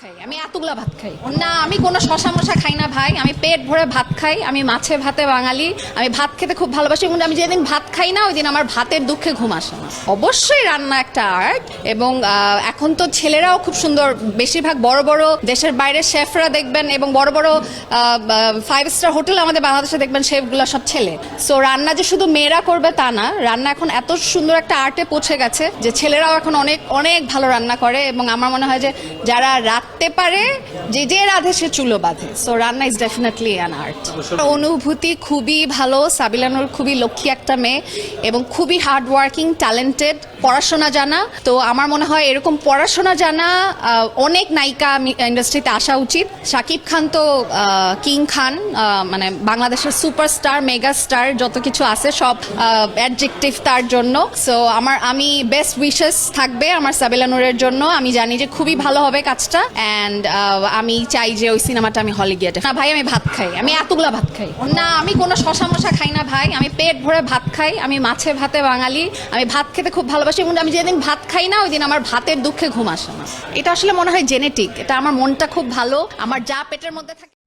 খাই, আমি এতগুলা ভাত খাই। না, আমি কোনো শশা মশা খাই না ভাই, আমি পেট ভরে ভাত খাই, আমি মাছে ভাতে বাঙালি, আমি ভাত খেতে খুব ভালোবাসি এবং আমি যেদিন ভাত খাই না ওই দিন আমার ভাতের দুঃখে ঘুম আসে না। অবশ্যই রান্না একটা আর্ট, এবং এখন তো ছেলেরাও খুব সুন্দর, বেশিরভাগ বড় বড় দেশের বাইরের শেফরা দেখবেন, এবং বড় বড় ফাইভ স্টার হোটেল আমাদের বাংলাদেশে দেখবেন শেফগুলো সব ছেলে। সো রান্না যে শুধু মেয়েরা করবে তা না, রান্না এখন এত সুন্দর একটা আর্টে পৌঁছে গেছে, যে ছেলেরাও এখন অনেক অনেক ভালো রান্না করে, এবং আমার মনে হয় যে যারা রাঁধতে পারে। যে যে রাধে সে চুলো বাঁধে। সো রান্না ইজ ডেফিনেটলি অ্যান আর্ট অনুভূতি খুবই ভালো। সাবিলানুর খুবই লক্ষ্মী একটা মেয়ে এবং খুবই হার্ড ওয়ার্কিং ট্যালেন্টেড পড়াশোনা জানা। তো আমার মনে হয় এরকম পড়াশোনা জানা অনেক নায়িকা ইন্ডাস্ট্রিতে আসা উচিত। শাকিব খান তো কিং খান মানে বাংলাদেশের সুপারস্টার মেগা স্টার যত কিছু আছে সব অ্যাডজেক্টিভ তার জন্য। সো আমার, আমি বেস্ট উইশেস থাকবে আমার সাবিলানুরের জন্য। আমি জানি যে খুবই ভালো হবে কাজটা। অ্যান্ড আমি চাই যে ওই সিনেমাটা আমি হলে গিয়ে না, ভাই, আমি ভাত খাই। আমি এতগুলা ভাত খাই। না, আমি কোনো শশা মশা খাই না, ভাই। আমি পেট ভরে ভাত খাই। আমি মাছে ভাতে বাঙালি। আমি ভাত খেতে খুব ভালোবাসি এবং আমি যেদিন ভাত খাই না, ওই দিন আমার ভাতের দুঃখে ঘুম আসে না। এটা আসলে মনে হয় জেনেটিক। এটা আমার মনটা খুব ভালো। আমার যা পেটের মধ্যে থাকে